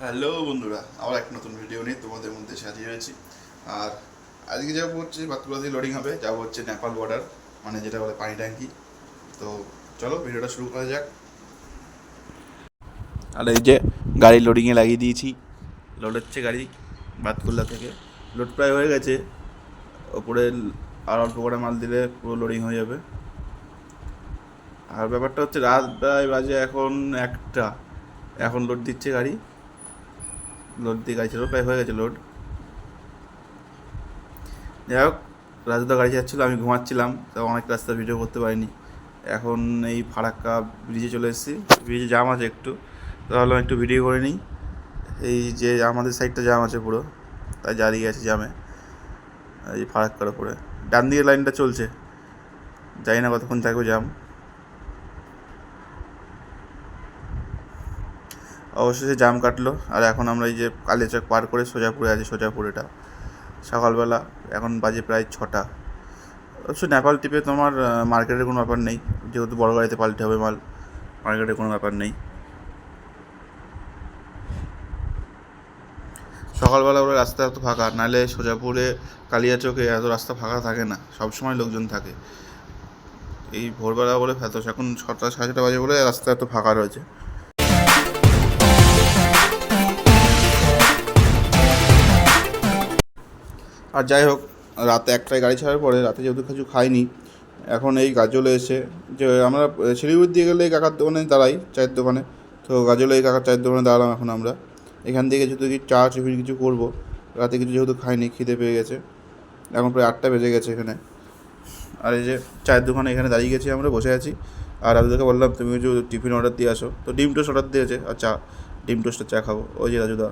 Hello বন্ধুরা, আবার একটা নতুন ভিডিও নিয়ে তোমাদের মধ্যে সাজিয়ে হয়েছি। আর আজকে যাব হচ্ছে দিয়ে লোডিং হবে, যাব হচ্ছে নেপাল বর্ডার মানে যেটা বলে পানি ট্যাঙ্কি। তো চলো ভিডিওটা শুরু করা যাক। আর এই যে গাড়ি লোডিংয়ে লাগিয়ে দিয়েছি লোড হচ্ছে গাড়ি বাতকুল্লা থেকে। লোড প্রায় হয়ে গেছে, ওপরে আর অল্প করে মাল দিলে পুরো লোডিং হয়ে যাবে। আর ব্যাপারটা হচ্ছে রাত প্রায় বাজে এখন একটা, এখন লোড দিচ্ছে গাড়ি। লোড দিয়ে গাড়ি ছিল প্রায় হয়ে গেছে লোড যাই হোক, রাজুদা গাড়ি যাচ্ছিল আমি ঘুমাচ্ছিলাম তো অনেক রাস্তা ভিডিও করতে পারিনি। এখন এই ফারাক্কা ব্রিজে চলে এসেছি। ব্রিজে জাম আছে একটু তো ভাবলাম একটু ভিডিও করে নিই। এই যে আমাদের সাইডটা জাম আছে পুরো, তাই দাঁড়িয়ে আছে জামে এই ফারাক্কার উপরে। ডান দিকে লাইনটা চলছে। জানি না কতক্ষণ থাকবে জাম অবশেষে জাম কাটলো। আর এখন আমরা এই যে কালিয়াচক পার করে সোজাপুরে আছি, সোজাপুরেটা। সকালবেলা এখন বাজে প্রায় ছটা। অবশ্য নেপাল টিপে তোমার মার্কেটের কোনো ব্যাপার নেই। যেহেতু বড় গাড়িতে পাল্টে হবে মাল, মার্কেটের কোনো ব্যাপার নেই। সকালবেলা ওরা রাস্তা এত ফাঁকা, নাহলে সোজাপুরে কালিয়াচকে এত রাস্তা ফাঁকা থাকে না। সব সময় লোকজন থাকে। এই ভোরবেলা বলে এত এখন ছটা সাড়ে ছটা বাজে বলে রাস্তা এত ফাঁকা রয়েছে। আর যাই হোক, রাতে একটাই গাড়ি ছাড়ার পরে রাতে যেহেতু কিছু খাইনি, এখন এই গাজলে এসে যে আমরা শিলিগুড়ির দিয়ে গেলে এই কাকার দোকানে দাঁড়াই, চায়ের দোকানে। তো গাজলে এই কাকার চায়ের দোকানে দাঁড়ালাম এখন আমরা। এখান থেকে যেহেতু কি চা টিফিন কিছু করব, রাতে কিছু যেহেতু খাইনি, খিদে পেয়ে গেছে। এখন প্রায় আটটা বেজে গেছে এখানে। আর এই যে চায়ের দোকানে এখানে দাঁড়িয়ে গেছি আমরা, বসে আছি। আর রাজুদাকে বললাম, তুমি কিছু টিফিন অর্ডার দিয়ে আসো। তো ডিম টোস্ট অর্ডার দিয়েছে, আর চা, ডিম টোস্টের চা খাব। ওই যে রাজুদা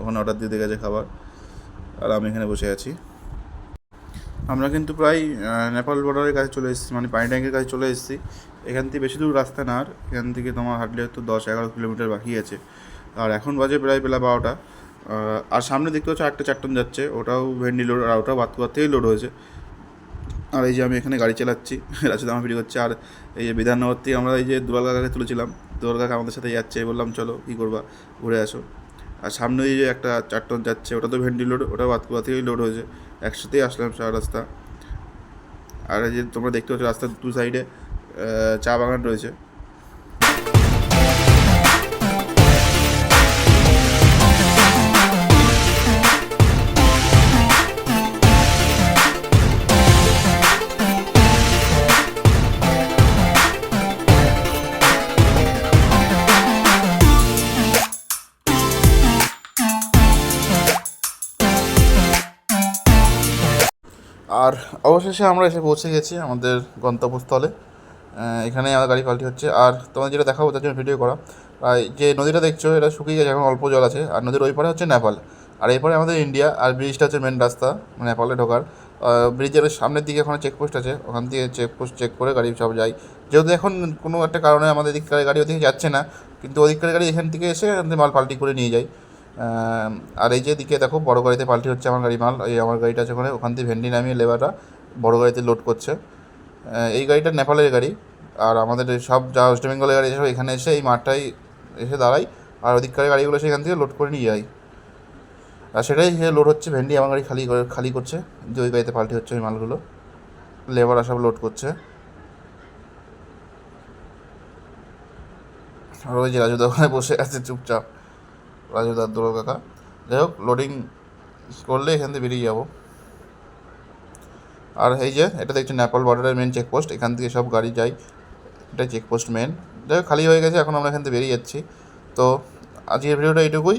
ওখানে অর্ডার দিয়ে দিয়ে গেছে খাবার। আর আমি এখানে বসে আছি। আমরা কিন্তু প্রায় নেপাল বর্ডারের কাছে চলে এসেছি মানে পানি ট্যাঙ্কের কাছে চলে এসেছি। এখান থেকে বেশি দূর রাস্তা না আর, এখান থেকে তোমার হাঁটলে হয়তো দশ এগারো কিলোমিটার বাকি আছে। আর এখন বাজে প্রায় বেলা বারোটা। আর সামনে দেখতে পাচ্ছ একটা চারটন যাচ্ছে, ওটাও ভেন্ডি লোড আর ওটাও বাতুয়ার থেকেই লোড হয়েছে। আর এই যে আমি এখানে গাড়ি চালাচ্ছি রাশিদ আমার ভিডিও করছে। আর এই যে বিধাননগর থেকে আমরা এই যে দুলাল কাকাকে তুলেছিলাম দুলাল কাকা আমাদের সাথে যাচ্ছে, বললাম, চলো কী করবা, ঘুরে আসো। আর সামনে যে একটা চার টন যাচ্ছে, ওটা তো ভেন্ডি লোড ওটা বাতকুয়া থেকেই লোড হয়েছে। একসাথেই আসলাম সারা রাস্তা। আর যে তোমরা দেখতে পাচ্ছ রাস্তার দু সাইডে চা বাগান রয়েছে। আর অবশেষে আমরা এসে পৌঁছে গেছি আমাদের গন্তব্যস্থলে। এখানে আমার গাড়ি পাল্টি হচ্ছে। আর তোমাদের যেটা দেখাবো, তার জন্য ভিডিও করা। আর যে নদীটা দেখছ, এটা শুকিয়ে গেছে, এখন অল্প জল আছে। আর নদীর ওই পারে হচ্ছে নেপাল। আর এই পারে আমাদের ইন্ডিয়া, আর ব্রিজটা হচ্ছে মেন রাস্তা নেপালে ঢোকার। ব্রিজের সামনের দিকে ওখানে চেকপোস্ট আছে। ওখান থেকে চেকপোস্ট চেক করে গাড়ি সব যায় যেহেতু এখন কোনো একটা কারণে আমাদের এদিককার গাড়ি ওদিকে যাচ্ছে না, কিন্তু ওদিককার গাড়ি এখান থেকে এসে মাল পাল্টি করে নিয়ে যায়। আর এই যে দিকে দেখো, বড় গাড়িতে পাল্টি হচ্ছে আমার গাড়ি মাল। এই আমার গাড়িটা আছে ওখানে, ওখান থেকে ভেন্ডি নামিয়ে লেবাররা বড় গাড়িতে লোড করছে। এই গাড়িটা নেপালের গাড়ি। আর আমাদের সব যা ওয়েস্ট বেঙ্গলের গাড়ি এসে এখানে এসে এই মাঠটায় এসে দাঁড়াই। আর ওদিককার গাড়িগুলো সেখান থেকে লোড করে নিয়ে যায় আর সেটাই সে লোড হচ্ছে, ভেন্ডি আমার গাড়ি খালি করে, খালি করছে। যে ওই গাড়িতে পাল্টি হচ্ছে ওই মালগুলো। লেবাররা সব লোড করছে। আর ওই যে রাজু দোকানে বসে আছে চুপচাপ। রাজু দার দোল কাকা। যাই হোক লোডিং করলে এখান থেকে বেরিয়ে যাব। আর এই যে, এটা দেখছি নেপাল বর্ডারের মেন চেকপোস্ট এখান থেকে সব গাড়ি যায়। এটা চেকপোস্ট মেন যাই খালি হয়ে গেছে, এখন আমরা এখান থেকে বেরিয়ে যাচ্ছি। তো আজকের ভিডিওটা এইটুকুই।